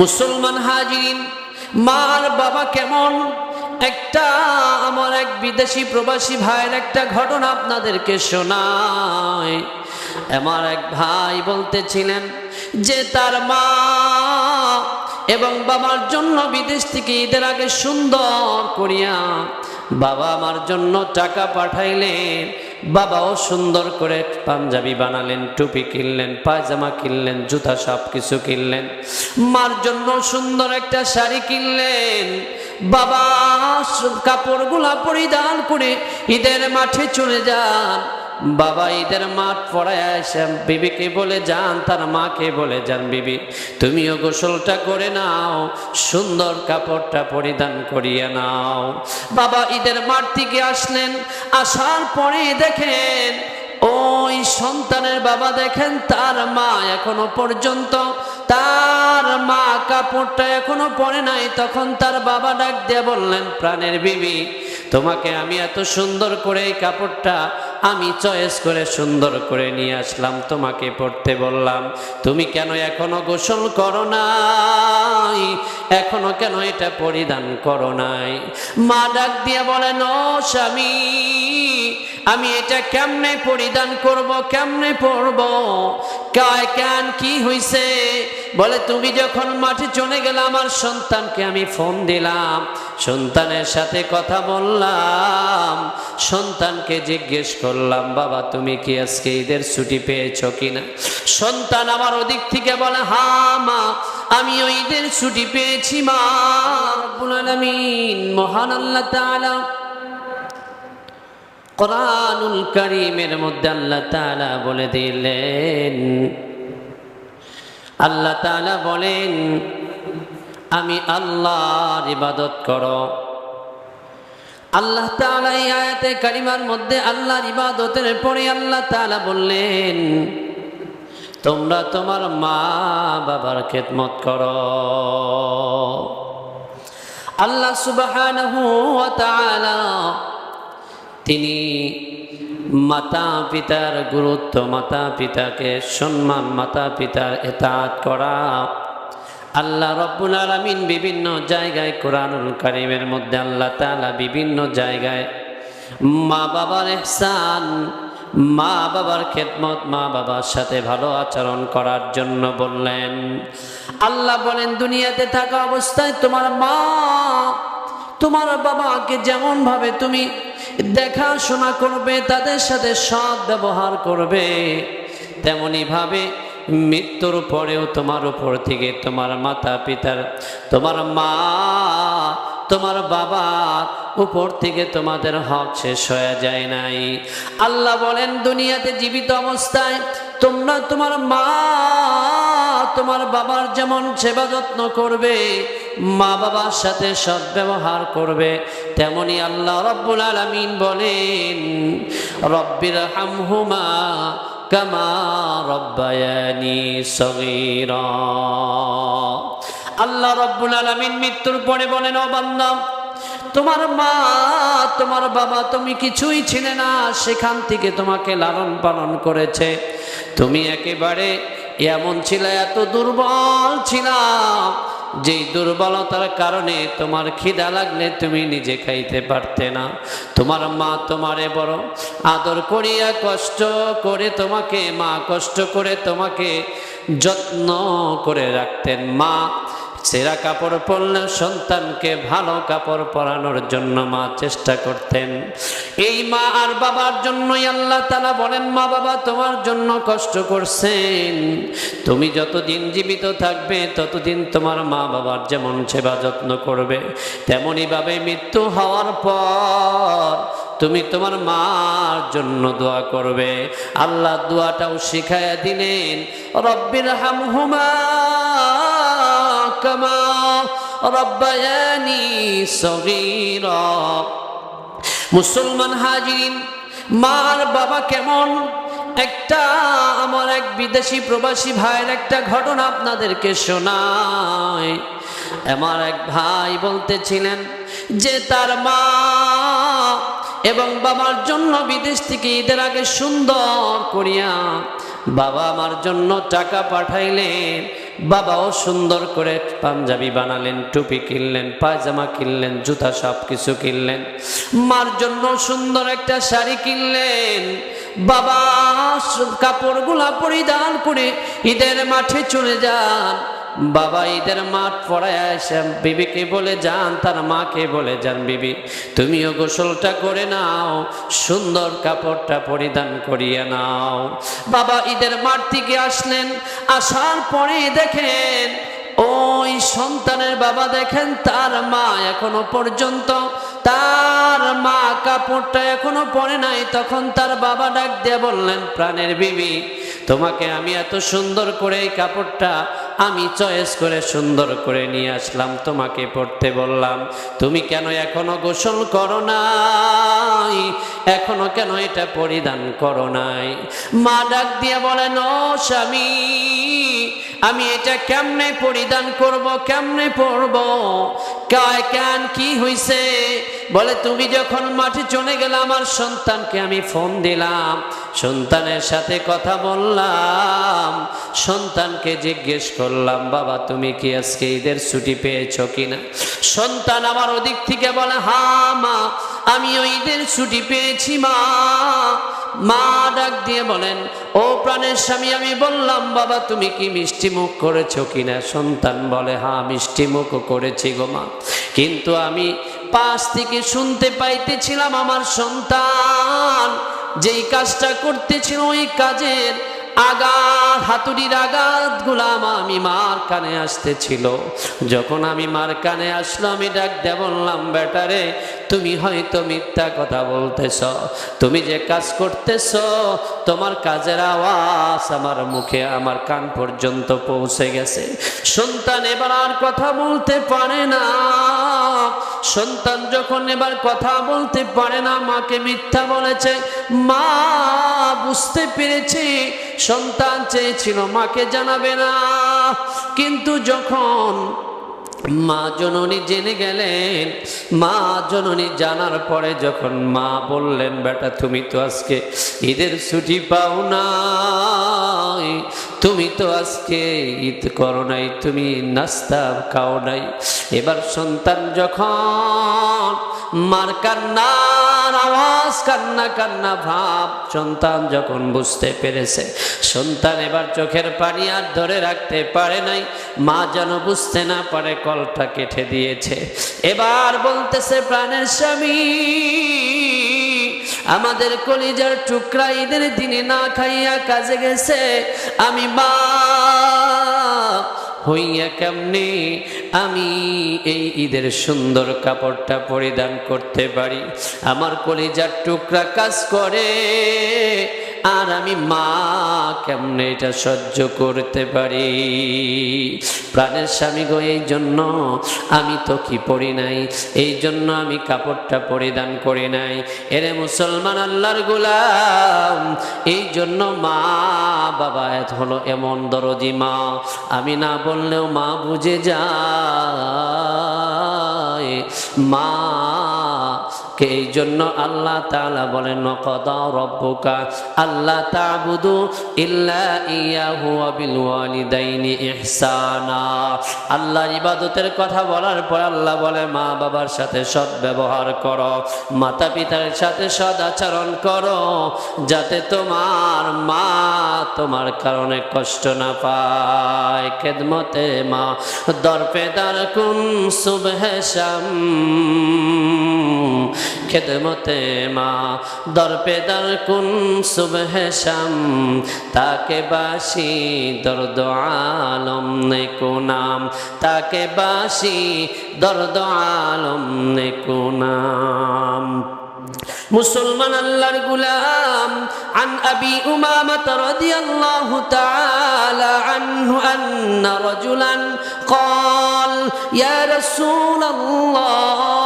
মুসলমান হাজিরিন, মার বাবা কেমন? একটা আমার এক বিদেশি প্রবাসী ভাইয়ের একটা ঘটনা আপনাদেরকে শোনায় আমার এক ভাই বলতেছিলেন যে তার মা এবং বাবার জন্য বিদেশ থেকে ঈদের আগে সুন্দর করিয়া বাবা আমার জন্য টাকা পাঠাইলেন। বাবাও সুন্দর করে পাঞ্জাবি বানালেন, টুপি কিনলেন, পায়জামা কিনলেন, জুতা সব কিছু কিনলেন। মার জন্য সুন্দর একটা শাড়ি কিনলেন। বাবা, কাপড়গুলা পরিধান করে ঈদের মাঠে চলে যান। বাবা ঈদের মাঠ পড়ায় আসেন। বিবিকে বলে, যান, তার মাকে বলে যান বিবি। তুমিও গোসলটা করে নাও, সুন্দর কাপড়টা পরিধান করিয়ে নাও। বাবা ঈদের মাঠ থেকে আসলেন। আসার পরে দেখেন, ওই সন্তানের বাবা দেখেন, তার মা এখনও পর্যন্ত, তার মা কাপড়টা এখনও পরে নাই। তখন তার বাবা ডাক দিয়ে বললেন, প্রাণের বিবি, তোমাকে আমি এত সুন্দর করে এই কাপড়টা আমি চয়েস করে সুন্দর করে নিয়ে আসলাম, তোমাকে পড়তে বললাম, তুমি কেন এখনও গোসল করো নাই? এখনও কেন এটা পরিধান করো নাই? মা ডাক দিয়ে বলেন ও স্বামী, আমি এটা কেমনে পরিধান করব, কেমনে পরব? কায় কেন কি হইছে? বলে, তুমি যখন মাঠে চলে গেলে আমার সন্তানকে আমি ফোন দিলাম সন্তানের সাথে কথা বললাম, সন্তানকে জিজ্ঞেস করলাম, বাবা, তুমি কি আজকে ঈদের ছুটি পেয়েছ কিনা? সন্তান আমার ওদিক থেকে বলে, হা, মা, আমি ওই ঈদের ছুটি পেয়েছি, মা। মহান আল্লাহ তাআলা কোরআনুল করিমের মধ্যে আল্লাহ তাআলা বলে দিলেন। আল্লাহ তাআলা বলেন আমি আল্লাহর ইবাদত করো। আল্লাহ তাআলা এই আয়াতে কারিমার মধ্যে আল্লাহর ইবাদতের পরে আল্লাহ তাআলা বললেন, তোমরা তোমার মা বাবার খেদমত করো। আল্লাহ তাআলা তিনি মাতা পিতার গুরুত্ব মাতা পিতাকে সম্মান মাতা পিতার এতাত করা আল্লাহ রব্বুল আলমিন বিভিন্ন জায়গায় কোরআনুল কারিমের মধ্যে আল্লাহ তালা বিভিন্ন জায়গায় মা বাবার এহসান মা বাবার খেদমত মা বাবার সাথে ভালো আচরণ করার জন্য বললেন, আল্লাহ বলেন, দুনিয়াতে থাকা অবস্থায় তোমার মা, তোমার বাবাকে যেমন ভাবে তুমি দেখাশোনা করবে, তাদের সাথে সৎ ব্যবহার করবে তেমনি ভাবে মৃত্যুর পরেও তোমার উপর থেকে তোমার মাতা পিতার, তোমার মা, তোমার বাবার উপর থেকে তোমাদের হক শেষ হয়ে যায় নাই। আল্লাহ বলেন, দুনিয়াতে জীবিত অবস্থায় তোমরা তোমার মা, তোমার বাবার যেমন সেবা যত্ন করবে, মা বাবার সাথে সদ্ব্যবহার করবে, তেমনি আল্লাহ রব্বুল আলমিন বলেন রব্বির হামহুমা কামা রব্বায়ানি সগীরা। আল্লাহ রব্বুল আলমিন মৃত্যুর পরে বলেন, ও তোমার মা, তোমার বাবা তুমি কিছুই ছিলে না, সেখান থেকে তোমাকে লালন পালন করেছে। তুমি একেবারে এমন ছিল, এত দুর্বল ছিলাম যেই দুর্বলতার কারণে তোমার খিদা লাগলে তুমি নিজে খাইতে পারতে না। তোমার মা তোমারে বড় আদর করিয়া কষ্ট করে তোমাকে, মা কষ্ট করে তোমাকে যত্ন করে রাখতেন। মা সেরা কাপড় পরলে সন্তানকে ভালো কাপড় পরানোর জন্য মা চেষ্টা করতেন। এই মা আর বাবার জন্যই আল্লাহ তালা বলেন, মা বাবা, তোমার জন্য কষ্ট করছেন। তুমি যতদিন জীবিত থাকবে, ততদিন তোমার মা বাবার যেমন সেবা যত্ন করবে তেমনই ভাবে মৃত্যু হওয়ার পর তুমি তোমার মার জন্য দোয়া করবে। আল্লাহ দোয়াটাও শিখাইয়া দিলেন রব্বির হামহুমা কামা রব্বায়ানি সগীরা। মুসলমান হাজিরিন, মার বাবা কেমন? একটা আমার এক বিদেশি প্রবাসী ভাইয়ের একটা ঘটনা আপনাদেরকে শোনায় আমার এক ভাই বলতেছিলেন যে তার মা এবং বাবার জন্য বিদেশ থেকে ঈদের আগে সুন্দর করিয়া বাবা আমার জন্য টাকা পাঠাইলেন। বাবাও সুন্দর করে পাঞ্জাবি বানালেন, টুপি কিনলেন, পায়জামা কিনলেন, জুতা সব কিছু কিনলেন। মার জন্য সুন্দর একটা শাড়ি কিনলেন। বাবা কাপড়গুলা পরিধান করে ঈদের মাঠে চলে যান। বাবা ঈদের মাঠ পড়ায় এসে বিবিকে বলে, যান, তার মাকে বলে যান বিবি। তুমিও গোসলটা করে নাও, সুন্দর কাপড়টা পরিধান করিয়ে নাও। বাবা ঈদের মাঠ থেকে আসলেন। আসার পরে দেখেন, ওই সন্তানের বাবা দেখেন, তার মা এখনও পর্যন্ত, তার মা কাপড়টা এখনও পরে নাই। তখন তার বাবা ডাক দিয়ে বললেন, প্রাণের বিবি, তোমাকে আমি এত সুন্দর করে এই কাপড়টা আমি চয়েস করে সুন্দর করে নিয়ে আসলাম, তোমাকে পড়তে বললাম। তুমি কেন এখনও গোসল করো নাই? এখনও কেন এটা পরিধান করো নাই? মা ডাক দিয়ে বলেন ও স্বামী, আমি এটা কেমনে পরিধান করব, কেমনে পরব কায় কেন কি হইছে? বলে, তুমি যখন মাঠে চলে গেলে আমার সন্তানকে আমি ফোন দিলাম, সন্তানের সাথে কথা বললাম, সন্তানকে জিজ্ঞেস করলাম, বাবা, তুমি কি আজকে ঈদের ছুটি পেয়েছ কিনা? সন্তান আমার ওদিক থেকে বলে, হা মা আমি ঈদের ছুটি পেয়েছি মা। মা ডাক দিয়ে বলেন, ও প্রাণের স্বামী, আমি বললাম, বাবা, তুমি কি মিষ্টি মুখ করেছ কিনা? সন্তান বলে হ্যাঁ মিষ্টি মুখও করেছি গো মা, কিন্তু আমি পাশ থেকে শুনতে পাইতেছিলাম আমার সন্তান। যেই কাজটা করতেছিল ওই কাজের আঘাত, হাতুড়ির আঘাত গুলাম আমি মার কানে আসতেছিল। যখন আমি মার কানে আসলো আমি ডাক দে বললাম বেটারে তুমি হয়তো মিথ্যা কথা বলতেছ। তুমি যে কাজ করতেছ, তোমার কাজের আওয়াজ আমার মুখে, আমার কান পর্যন্ত পৌঁছে গেছে। সন্তান এবার আর কথা বলতে পারে না। সন্তান যখন এবার কথা বলতে পারে না, মাকে মিথ্যা বলেছে, মা বুঝতে পেরেছি, সন্তান চেয়েছিল, মাকে জানাবে না। কিন্তু যখন মা জননী জেনে গেলেন। মা জননী জানার পরে যখন মা বললেন, বেটা, তুমি তো আজকে ঈদের ছুটি পাও নাই। তুমি তো আজকে ঈদ করো নাই, তুমি নাস্তা খাও নাই। এবার সন্তান যখন মার কান্নার আওয়াজ কান্না কান্না, ভাব। সন্তান যখন বুঝতে পেরেছে, সন্তান এবার চোখের পানি আর ধরে রাখতে পারে নাই। মা যেন বুঝতে না পারে, কলটা কেটে দিয়েছে। এবার বলতেছে, প্রাণের স্বামী, আমাদের কলিজার টুকরা ঈদের দিনে না খাইয়া কাজে গেছে। আমি মা হইয়া কেমনে আমি এই ঈদের সুন্দর কাপড়টা পরিধান করতে পারি। আমার কলিজার টুকরা কাজ করে। আর আমি মা, কেমনে এটা সহ্য করতে পারি? প্রাণের স্বামী গো, এই জন্য আমি তো কি পড়ি নাই? এই জন্য আমি কাপড়টা পরিধান করি নাই। এরে মুসলমান আল্লাহর গোলাম, এই জন্য মা, বাবা, এত হলো এমন দরদি মা। আমি না বললেও মা বুঝে যায়। মা এই জন্য আল্লাহ তাআলা বলেন, নকদা রব্বুকা আল্লাহ তা'বুদু ইল্লা ইয়াহু বিল ওয়ালিদাইনি ইহসানা। আল্লাহর ইবাদতের কথা বলার পর আল্লাহ বলে, মা বাবার সাথে সৎ ব্যবহার করো মাতা পিতার সাথে সদ আচরণ করো, যাতে তোমার মা তোমার কারণে কষ্ট না পায়। খেদমতে মা দরপেদার কুন সুবহে শাম। খেদমতে মা দরপেদার কুন সুবহে শাম তাকে বাসি দর্দ আলম নে নাম তাকে বাসি দর্দ আলম নে নাম মুসলমান আল্লাহর গুলাম عن أبي أمامة رضي الله تعالى عنه أن رجلا قال يا رسول الله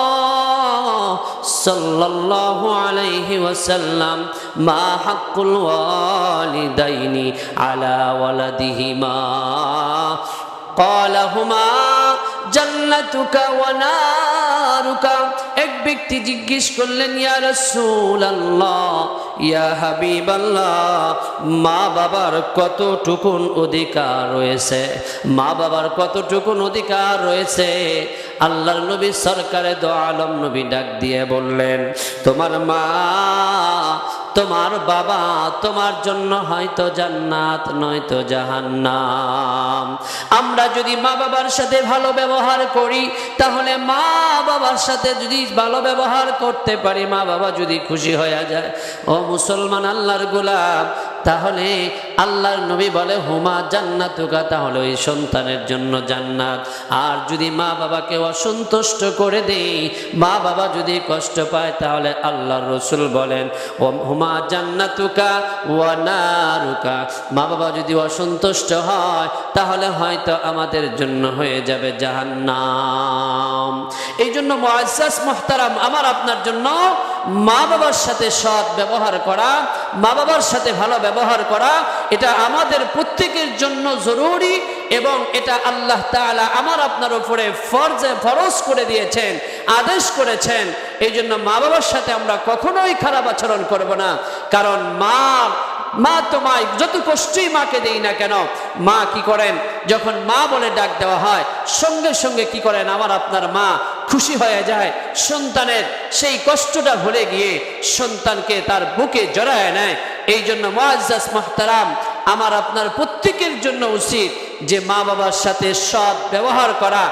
সাল্লাল্লাহু আলাইহি ওয়াসাল্লাম, মা হাক্কুল ওয়ালিদাইনি আলা ওয়ালাদিহিমা। ক্বালাহুমা জান্নাতুকা ওয়া নারুকা। এক ব্যক্তি জিজ্ঞেস করলেন, ইয়া রাসূলুল্লাহ, ইয়া হাবিবাল্লাহ, মা বাবার কতটুকুন অধিকার রয়েছে? মা বাবার কতটুকুন অধিকার রয়েছে? আল্লাহর নবী সরকারে দো আলম নবী ডাক দিয়ে বললেন, তোমার মা, তোমার বাবা তোমার জন্য হয়তো জান্নাত, নয়তো জাহান্নাম। আমরা যদি মা বাবার সাথে ভালো ব্যবহার করি, তাহলে মা বাবার সাথে যদি ভালো ব্যবহার করতে পারি, মা বাবা যদি খুশি হয়ে যায়। ও মুসলমান আল্লাহর গোলাম তাহলে আল্লাহর নবী বলে, হুমা জান্নাতুকা তাহলে ওই সন্তানের জন্য জান্নাত। আর যদি মা বাবাকে অসন্তুষ্ট করে দেই, মা বাবা যদি কষ্ট পায়, তাহলে আল্লাহর রসুল বলেন, ও হুমা জান্নাতুকা ওয়া নারুকা মা বাবা যদি অসন্তুষ্ট হয়, তাহলে হয়তো আমাদের জন্য হয়ে যাবে জাহান্নাম। এই জন্য মুহতারাম, আমার আপনার জন্য মা বাবার সাথে সৎ ব্যবহার করা, মা বাবার সাথে ভালো ব্যবহার করা, এটা আমাদের প্রত্যেকের জন্য জরুরি এবং এটা আল্লাহ তাআলা আমার আপনার উপরে ফরজে, ফরজ করে দিয়েছেন, আদেশ করেছেন। এই জন্য মা বাবার সাথে আমরা কখনোই খারাপ আচরণ করব না। কারণ মা মা তোমায় যত কষ্টই মাকে দেই না কেন, মা কি করেন? যখন মা বলে ডাক দেওয়া হয়, সঙ্গে সঙ্গে কি করেন? আমার আপনার মা খুশি হয়ে যায়। সন্তানের সেই কষ্টটা ভুলে গিয়ে সন্তানকে তার বুকে জড়ায় নেয়। এই জন্য মোয়াজ্জাস মাহতারাম আমার আপনার প্রত্যেকের জন্য উচিত যে মা বাবার সাথে সৎ ব্যবহার করা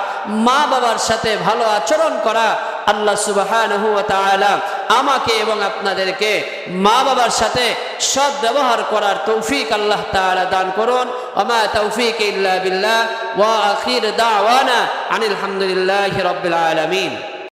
মা বাবার সাথে ভালো আচরণ করা আল্লাহ সুবহানাহু ওয়া আমাকে এবং আপনাদেরকে মা বাবার সাথে সদ ব্যবহার করার তৌফিক আল্লাহ তালা দান করুন। আমা তৌফিক ইল্লা বিল্লাহ। ওয়া আখির দাওয়ানা আনিল হামদুলিল্লাহ রাব্বিল আলামিন।